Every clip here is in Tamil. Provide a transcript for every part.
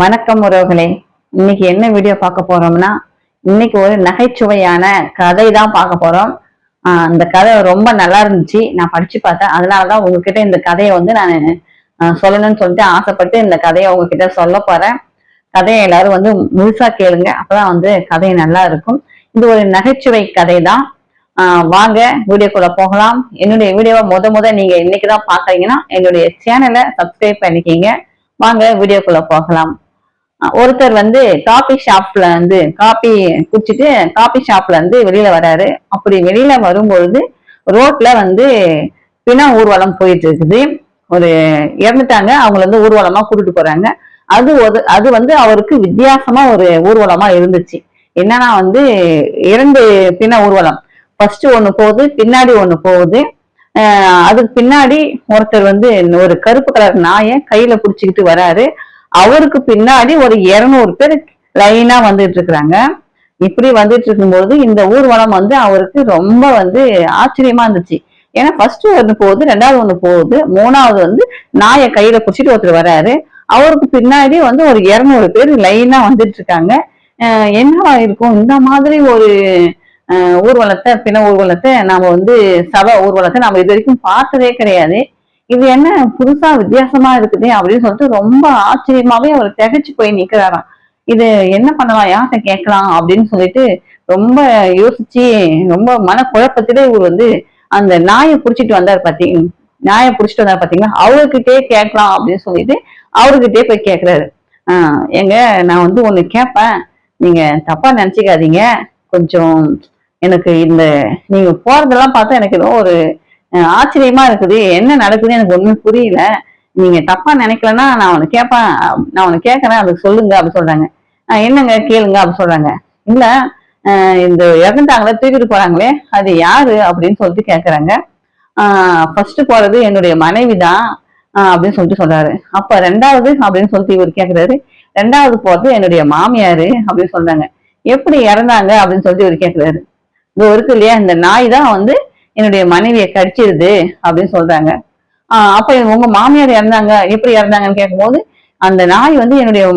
வணக்கம் உறவுகளே. இன்னைக்கு என்ன வீடியோ பார்க்க போறோம்னா இன்னைக்கு ஒரு நகைச்சுவையான கதை தான் பார்க்க போறோம். அந்த கதை ரொம்ப நல்லா இருந்துச்சு. நான் படிச்சு பார்த்தேன். அதனாலதான் உங்ககிட்ட இந்த கதையை வந்து நான் சொல்லணும்னு சொல்லிட்டு ஆசைப்பட்டு இந்த கதையை உங்ககிட்ட சொல்ல போறேன். கதையை எல்லாரும் வந்து முழுசா கேளுங்க. அப்பதான் வந்து கதை நல்லா இருக்கும். இது ஒரு நகைச்சுவை கதை தான் ஆஹ் வாங்க வீடியோக்குள்ள போகலாம். என்னுடைய வீடியோவை முத முத நீங்க இன்னைக்குதான் பாக்குறீங்கன்னா என்னுடைய சேனலை சப்ஸ்கிரைப் பண்ணிக்கிங்க. வாங்க வீடியோக்குள்ள போகலாம். ஒருத்தர் வந்து காபி ஷாப்ல வந்து காபி குடிச்சிட்டு காபி ஷாப்ல இருந்து வெளியில வராரு. அப்படி வெளியில வரும்பொழுது ரோட்ல வந்து பிண ஊர்வலம் போயிட்டு இருக்குது. ஒரு இறந்துட்டாங்க. அவங்கள வந்து ஊர்வலமா கூட்டிட்டு போறாங்க. அது ஒரு அது வந்து அவருக்கு வித்தியாசமா ஒரு ஊர்வலமா இருந்துச்சு. என்னன்னா வந்து இரண்டு பிண ஊர்வலம். ஃபர்ஸ்ட் ஒண்ணு போகுது பின்னாடி ஒண்ணு போகுது. அதுக்கு பின்னாடி ஒருத்தர் வந்து ஒரு கருப்பு கலர் நாயை கையில புடிச்சுக்கிட்டு வராரு. அவருக்கு பின்னாடி ஒரு இருநூறு பேர் லைனா வந்துட்டு இருக்கிறாங்க இப்படி வந்துட்டு இருக்கும்போது இந்த ஊர்வலம் வந்து அவருக்கு ரொம்ப வந்து ஆச்சரியமா இருந்துச்சு. ஏன்னா ஃபர்ஸ்ட் ஒன்று போகுது ரெண்டாவது ஒன்று போகுது மூணாவது வந்து நாயை கையில குடிச்சிட்டு ஒருத்தர் வராரு. அவருக்கு பின்னாடி வந்து ஒரு இருநூறு பேர் லைனா வந்துட்டு இருக்காங்க என்னவா இருக்கும்? இந்த மாதிரி ஒரு ஊர்வலத்தை பிண ஊர்வலத்தை நாம வந்து சபை ஊர்வலத்தை நாம இது வரைக்கும் பார்த்ததே கிடையாது. இது என்ன புதுசா வித்தியாசமா இருக்குது அப்படின்னு சொல்லிட்டு ரொம்ப ஆச்சரியமாவே அவர் திகைச்சு போய் நிக்கிறாராம். இது என்ன பண்ணலாம் யார்கிட்ட கேட்கலாம் அப்படின்னு சொல்லிட்டு ரொம்ப யோசிச்சு ரொம்ப மன குழப்பத்திலே இவர் வந்து அந்த நாயை புடிச்சிட்டு வந்தார் பாத்தீங்க நாயை புடிச்சிட்டு வந்தார் பாத்தீங்களா? அவர்கிட்டே கேட்கலாம் அப்படின்னு சொல்லிட்டு அவர்கிட்டயே போய் கேட்கிறாரு. ஆஹ் எங்க நான் வந்து ஒண்ணு கேட்பேன். நீங்க தப்பா நினைச்சுக்காதீங்க. கொஞ்சம் எனக்கு இந்த நீங்க போறதெல்லாம் பார்த்தா எனக்கு ஏதோ ஒரு ஆச்சரியமா இருக்குது. என்ன நடக்குதுன்னு எனக்கு ஒண்ணும் புரியல. நீங்க தப்பா நினைக்கலன்னா நான் உனக்கு கேட்பேன் நான் உனக்கு கேட்கறேன் அதுக்கு சொல்லுங்க அப்படி சொல்றாங்க. "ஆஹ், என்னங்க கேளுங்க அப்படி சொல்றாங்க. இல்ல இந்த இறந்துட்டாங்களே தூக்கிட்டு போறாங்களே அது யாரு அப்படின்னு சொல்லிட்டு கேக்குறாங்க. ஃபர்ஸ்ட் போறது என்னுடைய மனைவி தான் அப்படின்னு சொல்லிட்டு சொல்றாரு. அப்ப ரெண்டாவது அப்படின்னு சொல்லிட்டு இவர் கேக்குறாரு. ரெண்டாவது போறது என்னுடைய மாமியாரு அப்படின்னு சொல்றாங்க. எப்படி இறந்தாங்க அப்படின்னு சொல்லிட்டு இவர் கேக்குறாரு. இது இருக்கு இல்லையா? இந்த நாய் தான் வந்து என்னுடைய மனைவியை கடிச்சிருது அப்படின்னு சொல்றாங்க. ஆஹ் அப்ப உங்க மாமியார் இறந்தாங்க எப்படி இறந்தாங்கன்னு கேட்கும்போது அந்த நாய் வந்து என்னுடைய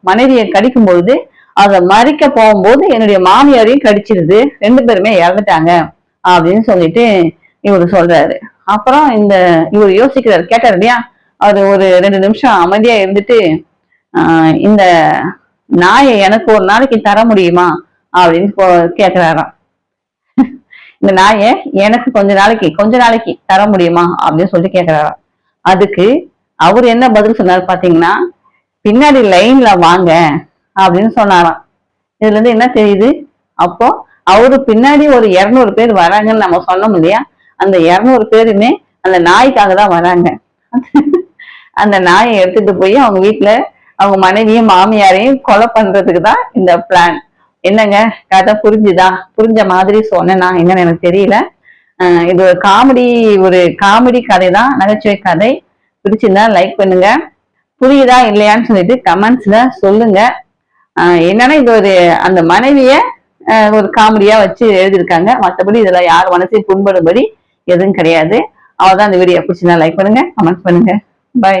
மனைவியை கடிக்கும் பொழுது அதை மறிக்க போகும்போது என்னுடைய மாமியாரையும் கடிச்சிருது ரெண்டு பேருமே இறந்துட்டாங்க அப்படின்னு சொல்லிட்டு இவர் சொல்றாரு. அப்புறம் இந்த இவர் யோசிக்கிறார் கேட்டார் இல்லையா? அவர் ஒரு ரெண்டு நிமிஷம் அமைதியா இருந்துட்டு இந்த நாயை எனக்கு ஒரு நாளைக்கு தர முடியுமா? அப்படின்னு போ- கேக்குறாராம். இந்த நாயை எனக்கு கொஞ்ச நாளைக்கு கொஞ்ச நாளைக்கு தர முடியுமா? அப்படின்னு சொல்லி கேக்குறாராம் அதுக்கு அவர் என்ன பதில் சொன்னார் பாத்தீங்கன்னா பின்னாடி லைன்ல வாங்க அப்படின்னு சொன்னாராம். இதுல இருந்து என்ன தெரியுது? அப்போ அவரு பின்னாடி ஒரு இருநூறு பேர் வராங்கன்னு நம்ம சொன்னோம் இல்லையா? அந்த இருநூறு பேருமே அந்த நாய்க்காக தான் வராங்க. அந்த நாயை எடுத்துட்டு போய் அவங்க வீட்டுல அவங்க மனைவியும் மாமியாரையும் கொலை பண்றதுக்கு தான் இந்த பிளான் என்னங்க? கதை புரிஞ்சுதா? புரிஞ்ச மாதிரி சொன்னேனா. என்னன்னு எனக்கு தெரியல. இது ஒரு காமெடி ஒரு காமெடி கதை தான் நகைச்சுவை கதை. பிடிச்சிருந்தா லைக் பண்ணுங்க. புரியுதா இல்லையான்னு சொல்லிட்டு கமெண்ட்ஸ்ல சொல்லுங்க. என்னன்னா இது ஒரு அந்த மனைவிய ஒரு காமெடியா வச்சு எழுதியிருக்காங்க. மற்றபடி இதுல யார் மனசையும் புண்படும்படி எதுவும் கிடையாது. அவதான் இந்த வீடியோ பிடிச்சிருந்தா லைக் பண்ணுங்க கமெண்ட் பண்ணுங்க. பை